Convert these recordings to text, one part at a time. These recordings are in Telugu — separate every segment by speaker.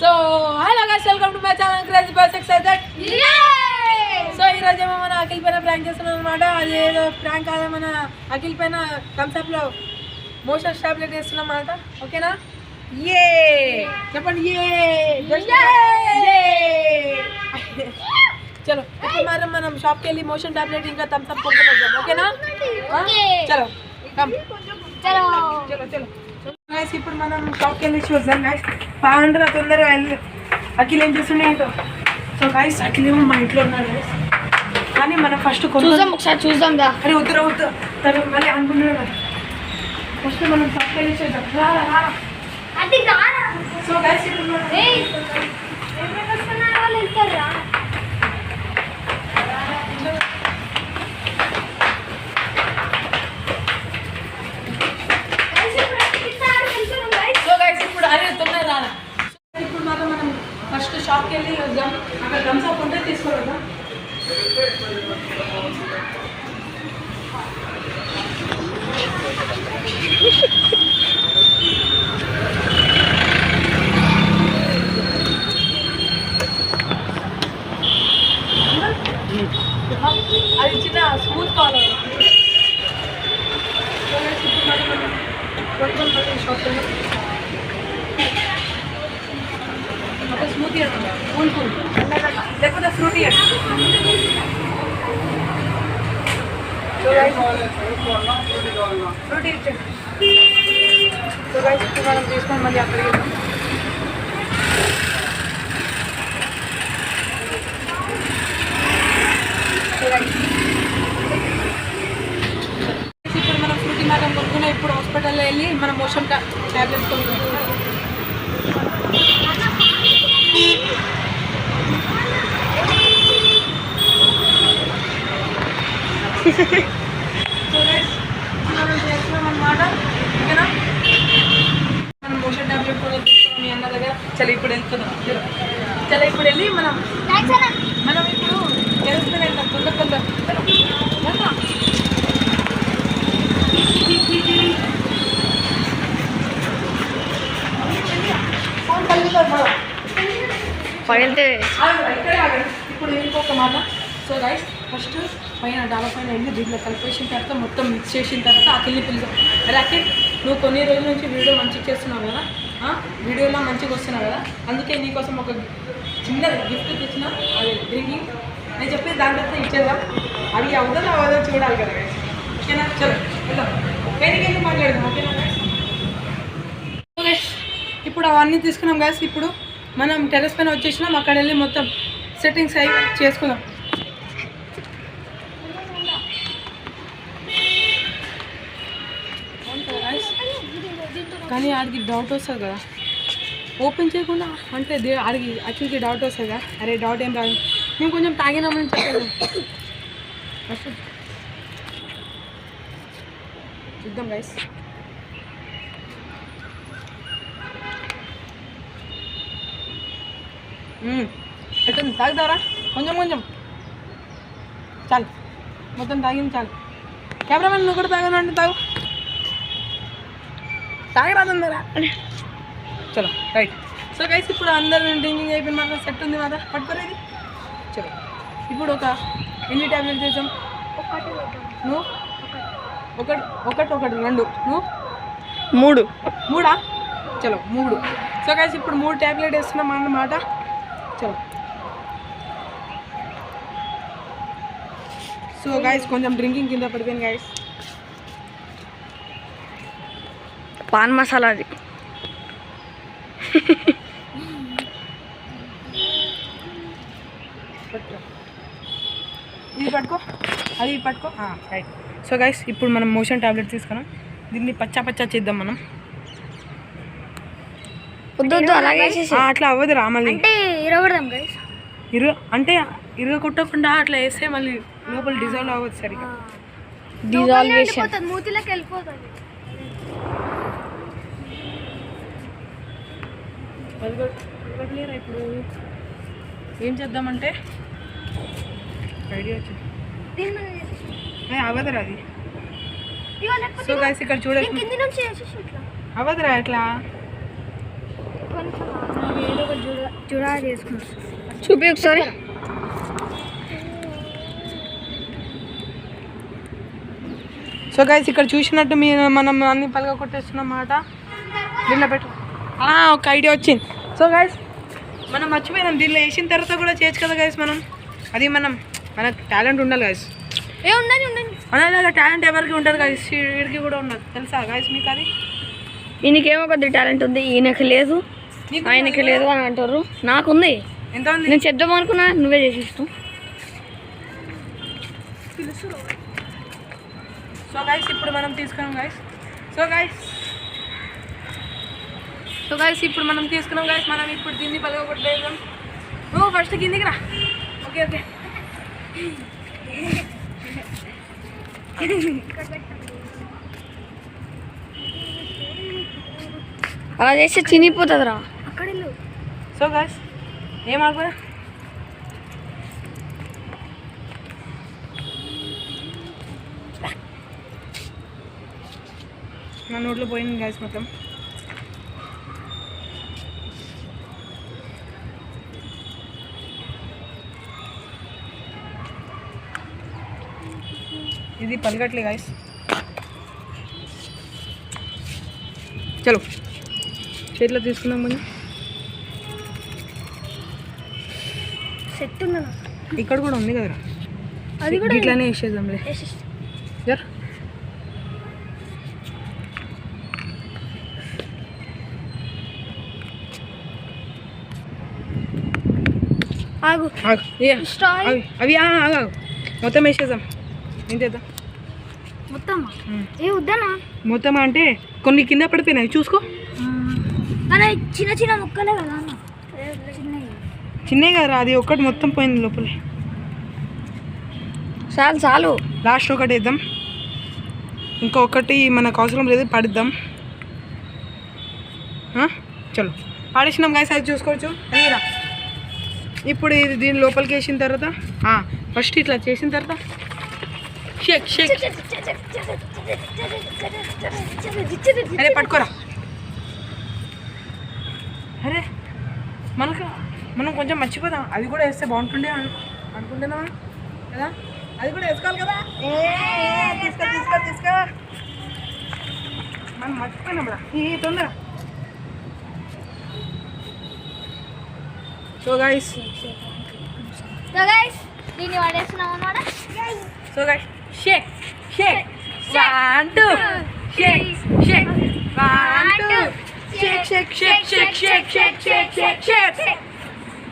Speaker 1: So hello guys welcome to my channel crazy boys excited so ఈ రోజు ఏమో మన అఖిల్ పైన ప్రాంక్ చేస్తున్నాం అనమాట అది ఏదో ప్రాంక్ కాదు మన అఖిల్ పైన థమ్స్అప్లో మోషన్ టాబ్లెట్ వేస్తున్నాం అనమాట ఓకేనా ఏ చెప్పండి ఏ చలో ఇప్పుడు మరి మనం షాప్కి వెళ్ళి మోషన్ టాబ్లెట్ ఇంకా థమ్స్అప్ కొనుక్కొని ఓకేనా? చలో కమ్
Speaker 2: చలో.
Speaker 1: చలో చలో. గైస్ ఇప్పుడు మనం షాప్కి వెళ్ళి చూద్దాం గైస్ బాగుంటారా తొందరగా వెళ్ళి. అఖిల్ ఏం చేస్తుండే ఏంటో సో గైస్ అఖిల్ ఏమో మా ఇంట్లో ఉన్నాడు కానీ మనం ఫస్ట్
Speaker 2: చూద్దాం ఒకసారి చూద్దాం దా.
Speaker 1: అరే వద్దురా వద్దు. తను మళ్ళీ అనుకుంటున్నాడు ఫస్ట్ మనం షాప్కి వెళ్ళి చూద్దాం? రారా రారా సో గైస్ ఇప్పుడు మనం
Speaker 2: ఏయ్ ఎవరు వస్తున్నారు వాళ్ళు వెళ్తారు రా
Speaker 1: సో గైస్ ఇప్పుడు అరే తొందర రారా ఇప్పుడు మాత్రం మనం ఫస్ట్ షాప్కి వెళ్ళి వద్దాం. అక్కడ థమ్స్అప్ ఉంటే తీసుకోవద్దాం అది చిన్న స్మూత్ కావాలి ఒక స్మూతీ కూల్ కూల్ లేకపోతే ఫ్రూటీ ఫ్రూటీ ఇచ్చండి సో గైస్ ఇప్పుడు మనం తీసుకొని మళ్ళీ అక్కడికి వెళ్దాం So guys, ఇప్పుడు మనం ఫ్రూటీ మాత్రం కొనుక్కున్నా ఇప్పుడు హాస్పిటల్లో వెళ్ళి మనం మోషన్ ట్యాబ్లెట్స్ కొనుక్కుంటాం సో గైస్ మనం చేస్తున్నాం అన్నమాట ఓకేనా మనం మోషన్ ట్యాబ్లెట్ కూడా తీసుకున్నాం మీ అన్న దగ్గర చలో ఇప్పుడు వెళ్తున్నాం. చలో ఇప్పుడు వెళ్ళి మనం మనం ఇప్పుడు తెలుసుకుని వెళ్తాం తొందర తొందర. ఇప్పుడు ఇంకొక మాట. సో గైస్ ఫస్ట్ పైన డాబా పైన వెళ్ళి దీంట్లో కలిపేసిన తర్వాత మొత్తం మిక్స్ చేసిన తర్వాత అఖిల్ని పిలుస్తాం అరే అఖిల్ నువ్వు కొన్ని రోజుల నుంచి వీడియో మంచిగా చేస్తున్నావు కదా? వీడియోలో మంచిగా వస్తున్నావు కదా? అందుకే నీకోసం ఒక చిన్న గిఫ్ట్ తెచ్చిన అది డ్రింకింగ్ నేను చెప్పేది దాని తర్వాత ఇచ్చేద్దాం. అది అవుతుందో అవదో చూడాలి కదా ఓకేనా? చలో వెళ్దాం. వేదిక వెళ్ళి మాట్లాడదాం? ఓకేనా ఇప్పుడు అవన్నీ తీసుకున్నాం కదా ఇప్పుడు మనం టెరెస్ పైన వచ్చేసినాం. అక్కడ వెళ్ళి మొత్తం సెట్టింగ్స్ అయి చేసుకుందాం అవును కదా guys? కానీ ఆడికి డౌట్ వస్తుంది కదా. ఓపెన్ చేయకుండా అంటే దే ఆడికి అఖిల్కి డౌట్ వస్తుంది కదా. అరే డౌట్ ఏం రాదు. మేము కొంచెం తాగినామని చెప్పాను ఫస్ట్ చూద్దాం గైస్ ఎట్లా తాగుతారా కొంచెం కొంచెం. చాలు. మొత్తం తాగింది చాలు. కెమెరామెన్ నువ్వు కూడా తాగను అంటే తాగు. తాగరాదందరా చలో రైట్. సో గైస్ ఇప్పుడు అందరు డ్రింకింగ్ అయిపోయిన మాత్రం సెట్ ఉంది మాత్రం. పట్టుకోరేది చలో ఇప్పుడు ఒక ఎన్ని ట్యాబ్లెట్ చేసాం? నువ్వు? ఒకటి. ఒకటి ఒకటి రెండు. నువ్వు?
Speaker 2: మూడు.
Speaker 1: మూడా? చలో మూడు. సో గైస్ ఇప్పుడు మూడు ట్యాబ్లెట్ వేస్తున్నాం అన్నమాట చలో. సో గైస్ కొంచెం డ్రింకింగ్ కింద పడిపోయింది గైస్
Speaker 2: పాన్ మసాలా అది.
Speaker 1: ఇది పట్టుకో. అది పట్టుకో. రైట్ సో గైస్ ఇప్పుడు మనం మోషన్ టాబ్లెట్ తీసుకున్నాం. దీన్ని పచ్చా పచ్చా చేద్దాం మనం. అట్లా అవ్వదు రా మళ్ళీ.
Speaker 2: అంటే ఇరవడదాం గైస్
Speaker 1: ఇరు అంటే ఇరుగ కొట్టకుండా అట్లా వేస్తే మళ్ళీ లోపల డిజాల్వ్ అవ్వదు సరిగా
Speaker 2: డిజాల్వేషన్ మూతిలోకి వెళ్ళిపోతుంది.
Speaker 1: వదలలేరా ఇప్పుడు ఏం చేద్దామంటే? ఐడియా వచ్చింది అవదరా అది. సో గైస్ ఇక్కడ
Speaker 2: చూడండి
Speaker 1: అవదరా ఎట్లా?
Speaker 2: చూపి ఒకసారి.
Speaker 1: సో గైస్ ఇక్కడ చూసినట్టు మీరు మనం అన్ని పలగ కొట్టేస్తున్నమాట దీనిలో పెట్టు. ఒక ఐడియా వచ్చింది. సో గైస్ మనం మర్చిపోయినాం. దీనిలో వేసిన తర్వాత కూడా చేయొచ్చు కదా గైస్ మనం? అది మనం మనకు టాలెంట్ ఉండాలి గైస్
Speaker 2: ఏ ఉండండి ఉండండి.
Speaker 1: అలాగే టాలెంట్ ఎవరికి ఉంటుంది గైస్ వీడికి కూడా ఉండదు. తెలుసా గైస్ మీకు అది?
Speaker 2: ఈయనకేమో కొద్ది టాలెంట్ ఉంది ఈయనకి లేదు.
Speaker 1: నీకు
Speaker 2: ఆయనకి లేదు అని అంటారు. నాకుంది
Speaker 1: ఎంత ఉంది?
Speaker 2: నేను చెప్దాం అనుకున్నా నువ్వే చేసిస్తావు
Speaker 1: సో గైస్ ఇప్పుడు మనం తీసుకున్నాం guys so guys so guys ఇప్పుడు మనం తీసుకున్నాం గైస్ మనం ఇప్పుడు దీన్ని కొట్టేద్దాం ఓ ఫస్ట్ కిందికి రా. ఓకే ఓకే
Speaker 2: అలా చేస్తే చినిగిపోతుందిరా.
Speaker 1: సో గైస్ ఏం ఆగురా నా నోట్లో పోయింది గైస్ మొత్తం. ఇది పలకట్లే గాయస్ చలో. చేతిలో తీసుకుందాం మనం
Speaker 2: సెట్ ఉందా
Speaker 1: ఇక్కడ కూడా ఉంది కదరా.
Speaker 2: అది కూడా
Speaker 1: ఇట్లానే వేసేద్దాంలే. జర్.
Speaker 2: ఆగు.
Speaker 1: ఏ, అవి ఆగు. మొత్తం వేసేద్దాం. ఇంతేద్దాం.
Speaker 2: మొత్తం ఏ వద్దనా?
Speaker 1: మొత్తం అంటే కొన్ని కింద పడిపోయినాయి. చూసుకో.
Speaker 2: అలా చిన్న చిన్న ముక్కలే కదా అన్న. చిన్నవి.
Speaker 1: కదరా అది ఒక్కటి మొత్తం పోయింది లోపలే.
Speaker 2: చాలు చాలు.
Speaker 1: లాస్ట్ ఒకటి వేద్దాం. ఇంకొకటి మనకు అవసరం లేదు పడిద్దాం? చలో. పాడేసినాం గాయస్ అది చూసుకోవచ్చు. అదిరా ఇప్పుడు ఇది దీని లోపలికి వేసిన తర్వాత ఫస్ట్ ఇట్లా చేసిన తర్వాత షేక్ షేక్ అరే పట్టుకోరా. అరే మనకు మనం కొంచెం మర్చిపోదాం. అది కూడా వేస్తే బాగుంటుండే అను- అనుకుంటున్నావా? కదా? అది కూడా వేసుకోవాలి కదా? తీసుకో తీసుకో తీసుకో. మనం మర్చిపోయినాం ఈ తొందర. సో గైస్
Speaker 2: సో గైస్ దీన్ని వాడేస్తున్నాం అన్నమాట?
Speaker 1: So guys shake shake one two shake shake one two shake shake shake shake shake shake shake shake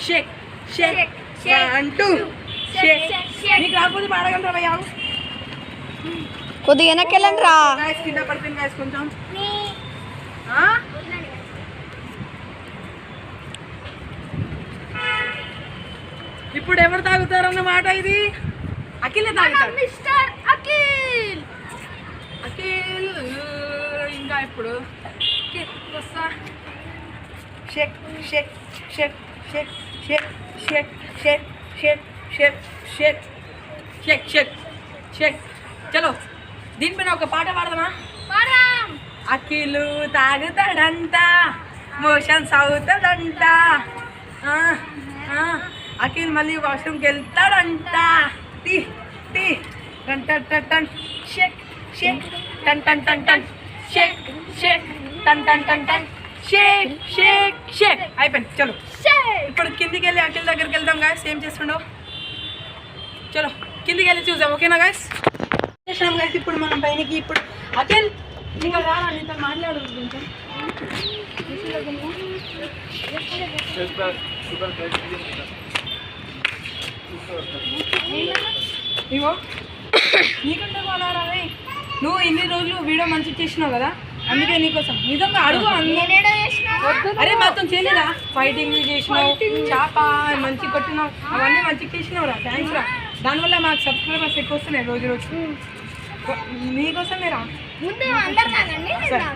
Speaker 1: shake shake shake one two shake నీకు రాకపోతే పాడగలరా భయ్యా?
Speaker 2: కొద్దిగా వెనక్కి వెళ్ళండి రా
Speaker 1: గైస్ కింద పడిపోయింది గైస్ కొంచెం? ఇప్పుడు ఎవరు తాగుతారన్నమాట ఇది? అఖిలే తాగుతాడు.
Speaker 2: మిస్టర్ అఖిల్.
Speaker 1: అఖిల్ ఇంకా ఇప్పుడు. వస్తా. Sheikh shake shake shake shake shake shake shake shake shake. Shake shake Sheikh. చలో దీనిపైన ఒక పాట పాడదామా?
Speaker 2: పాడాం
Speaker 1: అఖిలు తాగుతాడంట మోషన్స్ అవుతాడంట ఆ, ఆ, అఖిల్ మళ్ళీ వాష్రూమ్కి వెళ్తాడంట. టీ టీ టన్ టన్ టన్ టన్ షేక్ షేక్ టన్ టన్ టన్ టన్ షేక్ షేక్ టన్ టన్ టన్ టన్ షేక్ షేక్ షేక్ అయిపోయింది చలో ఇప్పుడు కిందికి వెళ్ళి అఖిల్ దగ్గరికి వెళ్దాం గాయస్ ఏం చేస్తుండవు చలో కిందికి వెళ్ళి చూద్దాం ఓకేనా గాయస్ చేసినాం గాయస్ ఇప్పుడు మనం పైనకి ఇప్పుడు అఖిల్ ఇంకా. రారా నీతో మాట్లాడు కొంచెం ఇగో. నీకంటే కొనారా రే. నువ్వు ఇన్ని రోజులు వీడియో మంచి చేసినావు కదా అందుకే నీకోసం. నిజంగా అడుగు అరే మాత్రం చేయలేదా? ఫైటింగ్ చేసినావు చేప మంచి కొట్టినావు అవన్నీ మంచిగా చేసినావు రా. థ్యాంక్స్ రా. దానివల్ల మాకు సబ్స్క్రైబర్స్ ఎక్కువ వస్తున్నాయి రోజు రోజు. నీకోసమే రా
Speaker 2: ముందు అందరు తాగండి
Speaker 1: సరే.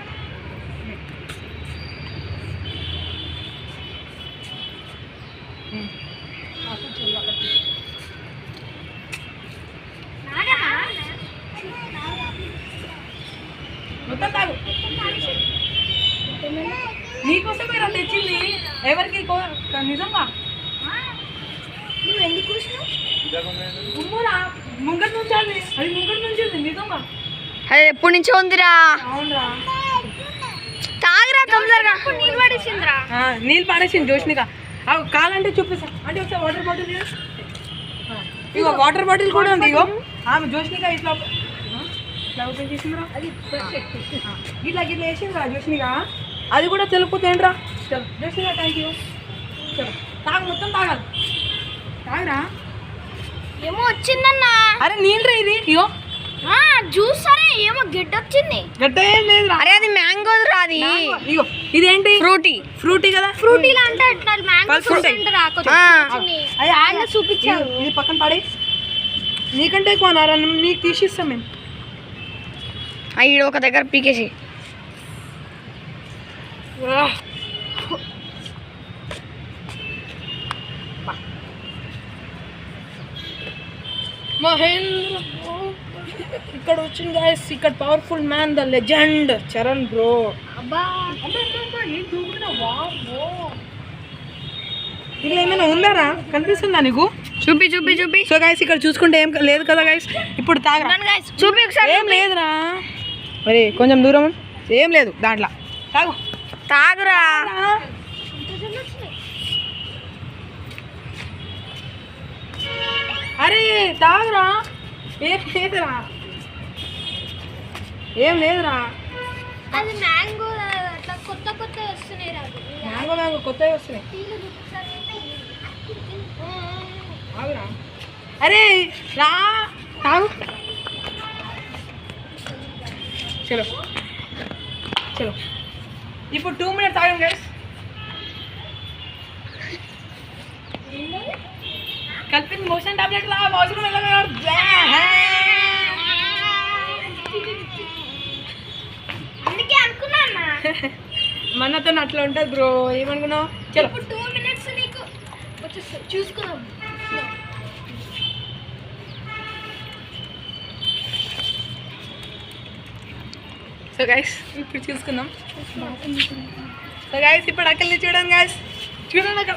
Speaker 1: మొత్తం తాగు నీకోసమే రా తెచ్చింది ఎవరికి కో- నిజంగా?
Speaker 2: నువ్వు ఎందుకు
Speaker 1: ఉమ్మురా ముంగటి నుంచి అది అది ముంగటి నుంచి ఉంది నిజంగా.
Speaker 3: అది ఎప్పటి నుంచో ఉందిరా?
Speaker 1: అవునరా.
Speaker 3: తాగరా తొందరగా.
Speaker 2: నీళ్ళు పడేసిందిరా?
Speaker 1: నీళ్ళు పాడేసింది జోష్నిక అవి కావాలంటే చూపిస్తా అంటే ఒకసారి వాటర్ బాటిల్ ఇగో వాటర్ బాటిల్ కూడా ఉంది ఇగో. ఆమె జోష్నిక ఇట్లా ఇట్లా ఓపెన్ చేసిందిరా.
Speaker 2: అది
Speaker 1: ఇట్లా ఇట్లా వేసిందిరా జోష్నిక అది కూడా తెలుపుతేంట్రా చలో థ్యాంక్ యూ చలో తాగు మొత్తం తాగాలి. తాగరా?
Speaker 2: ఏమో వచ్చిందన్నా.
Speaker 1: అరే నీళ్ళు ఇది? ఇగో.
Speaker 2: జ్యూస్ సరే ఏమో గిడ్డ వచ్చింది.
Speaker 1: గట్ట ఏం లేదురా.
Speaker 3: అరే అది మ్యాంగో రా అది.
Speaker 1: ఇగో. ఇదేంటి?
Speaker 3: ఫ్రూటీ.
Speaker 1: ఫ్రూటీ కదా?
Speaker 2: ఫ్రూటీలా అంటే ఇట్లా మ్యాంగో
Speaker 3: ఆ.
Speaker 2: చిన్ని.
Speaker 1: అయ్యా,
Speaker 2: ఆయన చూపించారు.
Speaker 1: ఇది- పక్కన పడే. నీకంటే ఎక్కువ అన్నారా నీకు తీసిస్తాం మేము.
Speaker 3: ఈడ ఒక దగ్గర పీకేసి.
Speaker 1: మహేంద్ర ఇక్కడ వచ్చింది గాయస్ ఇక్కడ powerful man the legend Charan bro
Speaker 2: అబ్బా
Speaker 1: ఇలా ఏమైనా ఉందారా? కనిపిస్తుందా నీకు?
Speaker 3: చూపి చూపి చూపి.
Speaker 1: సో గాయస్ ఇక్కడ చూసుకుంటే ఏం లేదు కదా గాయస్ ఇప్పుడు తాగరా?
Speaker 3: చూపి
Speaker 1: ఏం లేదురా. మరి కొంచెం దూరం. ఏం లేదు దాంట్లో. తాగు.
Speaker 3: తాగురా.
Speaker 1: అరే తాగురా. ఏం లేదురా. ఏం లేదురా.
Speaker 2: అది మ్యాంగో అట్లా కొత్త కొత్త వస్తున్నాయి
Speaker 1: మ్యాంగో మ్యాంగో కొత్తవి వస్తున్నాయి. తాగురా అరే రా. తాగు. చలో. చలో. ఇప్పుడు టూ మినిట్స్ తాగండి గైస్ కలిపింది మోషన్ టాబ్లెట్ లా వాష్రూమ్
Speaker 2: అందుకే అనుకున్నా అన్న
Speaker 1: మనతో అట్లా ఉంటుంది బ్రో. ఏమనుకున్నావు? చలో.
Speaker 2: ఇప్పుడు టూ మినిట్స్ నీకు. చూసుకుందాం.
Speaker 1: సో గైస్ ఇప్పుడు చూసుకుందాం. సో గైస్ ఇప్పుడు అక్కల్ని చూడండి గైస్ చూడండి అక్కడ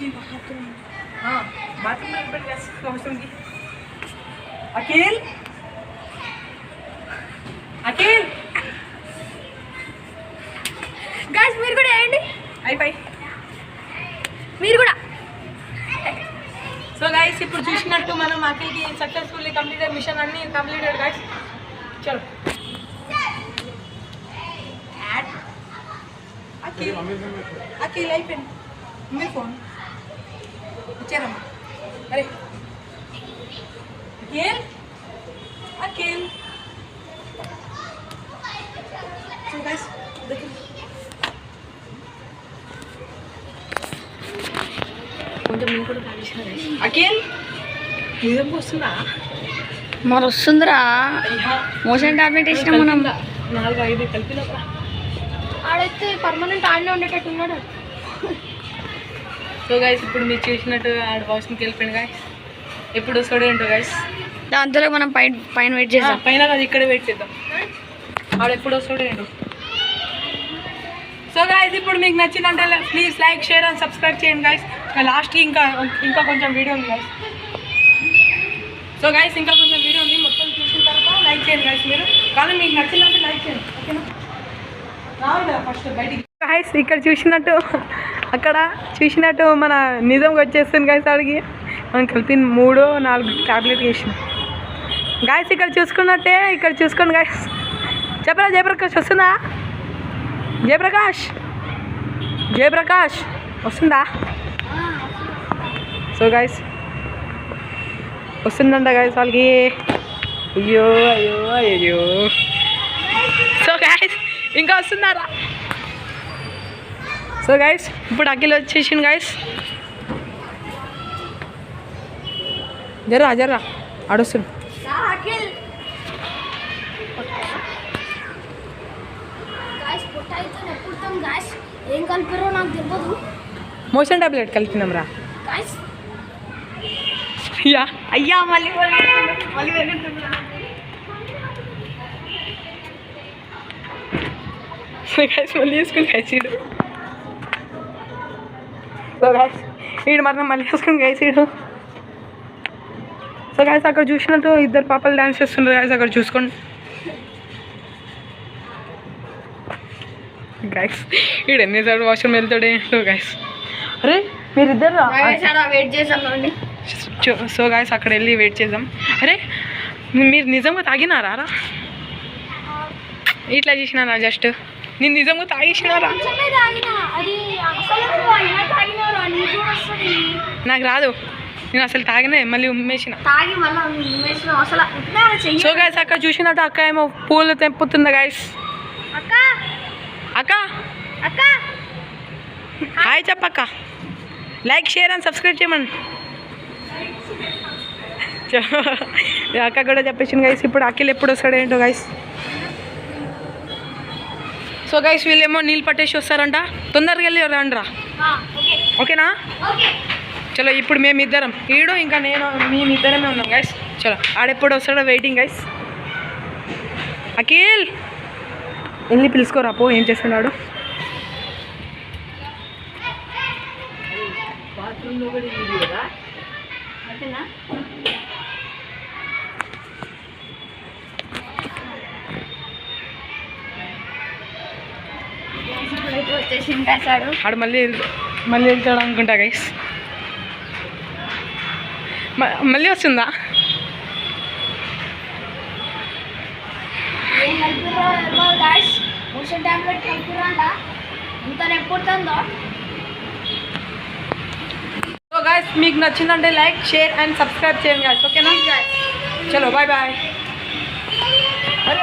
Speaker 1: కదా వాష్రూమ్కి అఖిల్? అఖిల్?
Speaker 2: గాయస్ మీరు కూడా వేయండి.
Speaker 1: అయిపోయి.
Speaker 2: మీరు కూడా.
Speaker 1: సో గైస్ ఇప్పుడు చూసినట్టు మనం అఖిల్కి సక్సెస్ఫుల్లీ కంప్లీటెడ్ మిషన్ అన్ని కంప్లీటెడ్ గైస్ చలో. అఖిల్. అఖిల్ అయిపోయింది. మీ ఫోన్ ఇచ్చారమ్మా. అరే
Speaker 3: మరి వస్తుందిరా. మోషన్ టాబ్లెట్ వేసినాం మనం.
Speaker 1: నాలుగు ఐదు కలిపిన
Speaker 2: ఆడైతే పర్మనెంట్ ఆడనే ఉండేటట్టు ఉన్నాడు.
Speaker 1: సో గైస్ ఇప్పుడు మీరు చూసినట్టు ఆడ వాష్రూమ్కి వెళ్ళిపోయింది గాయస్ ఎప్పుడు వస్తాడు ఏంటో గైస్
Speaker 3: దాంతో మనం పైన పైన వెయిట్ చేద్దాం.
Speaker 1: పైన కాదు ఇక్కడే వెయిట్ చేద్దాం. ఆడ ఎప్పుడు వస్తాడు ఏంటో. సో గాయస్ ఇప్పుడు మీకు నచ్చిందంటే please like share and subscribe చేయండి గాయస్ లాస్ట్కి ఇంకా ఇంకా కొంచెం వీడియో ఉంది గాయస్ సో గాయస్ ఇంకా కొంచెం వీడియో ఉంది. మొత్తం చూసిన తర్వాత లైక్ చేయండి గాయస్ మీరు. కానీ మీకు నచ్చిందంటే లైక్ చేయండి ఓకేనా రావాలి ఫస్ట్ బయటికి. గాయస్ ఇక్కడ చూసినట్టు అక్కడ చూసినట్టు మన నిజంగా వచ్చేస్తుంది గాయస్ అడిగి. మనం కలిపి మూడో నాలుగు టాబ్లెట్ వేసినాం. గాయస్ ఇక్కడ చూసుకున్నట్టే ఇక్కడ చూసుకోండి గాయస్ చెప్పరా జయప్రకాష్ వస్తుందా? జయప్రకాష్ జయప్రకాష్ వస్తుందా? సో గాయస్ వస్తుందంట గాయస్ వాళ్ళకి. అయ్యో అయ్యో అయ్యో. సో గాయస్ ఇంకా వస్తున్నారా? సో గైస్ ఇప్పుడు అఖిల్ వచ్చేసింది గైస్ జర్రా జర్రా అడుస్తుంది
Speaker 2: గాయస్ పొట్ట అయితే ఎప్పుడు గాయస్ ఏం కలిపారో నాకు తెలియదు
Speaker 1: మోషన్ టాబ్లెట్ కలిపినాం రా
Speaker 2: గాయస్
Speaker 1: అయ్యా
Speaker 3: అయ్యా మళ్ళీ మళ్ళీ
Speaker 1: సో గైస్ మళ్ళీ వేసుకుని గైస్ ఈడు సో గైస్ ఈడు మాత్రం మళ్ళీ వేసుకుని గైస్ ఈడు. సో గైస్ అక్కడ చూసినట్టు ఇద్దరు పాపలు డాన్స్ చేస్తున్నారు గైస్ అక్కడ చూసుకోండి. గైస్ ఈడు ఎన్నిసార్లు వాష్రూమ్ వెళ్తాడు ఏంటో గైస్ అరే మీరిద్దరు?
Speaker 3: వెయిట్ చేసాం
Speaker 1: సో గాయస్ అక్కడ వెళ్ళి వెయిట్ చేద్దాం. అరే మీరు నిజంగా తాగినారా ఇట్లా చేసినారా జస్ట్ నేను నిజంగా తాగేసినారా
Speaker 2: నీకు
Speaker 1: రాదు. నేను అసలు తాగినే మళ్ళీ ఉమ్మేసిన. సో గాయస్ అక్కడ చూసినట్టు అక్క ఏమో పూలు తెంపుతుందా గాయస్
Speaker 2: అక్క.
Speaker 1: అక్క.
Speaker 2: అక్క.
Speaker 1: హాయ్ చెప్పక్క. లైక్ షేర్ అండ్ సబ్స్క్రైబ్ చేయమని. అక్క కూడా చెప్పేసింది గైస్ ఇప్పుడు అఖిల్ ఎప్పుడు వస్తాడు ఏంటో గైస్ సో గైస్ వీళ్ళేమో నీళ్ళు పట్టేసి వస్తారంట. తొందరగా వెళ్ళి రండిరా.
Speaker 2: ఓకే.
Speaker 1: ఓకేనా?
Speaker 2: ఓకే.
Speaker 1: చలో ఇప్పుడు మేము ఇద్దరం ఈడు ఇంకా నేను మేము ఇద్దరమే ఉన్నాం గైస్ చలో ఆడెప్పుడు వస్తాడో వెయిటింగ్ గైస్ అఖిల్! వెళ్ళి పిలుచుకోరా పో ఏం చేస్తున్నాడు?
Speaker 3: కాసాడు
Speaker 1: ఆడు మళ్ళీ మళ్ళీ వెళ్తాడు అనుకుంటా గైస్ మళ్ళీ వస్తుందా? సో గాయస్ మీకు నచ్చిందంటే లైక్ షేర్ అండ్ సబ్స్క్రైబ్ చేయండి గాయస్ ఓకేనా చలో బాయ్ బాయ్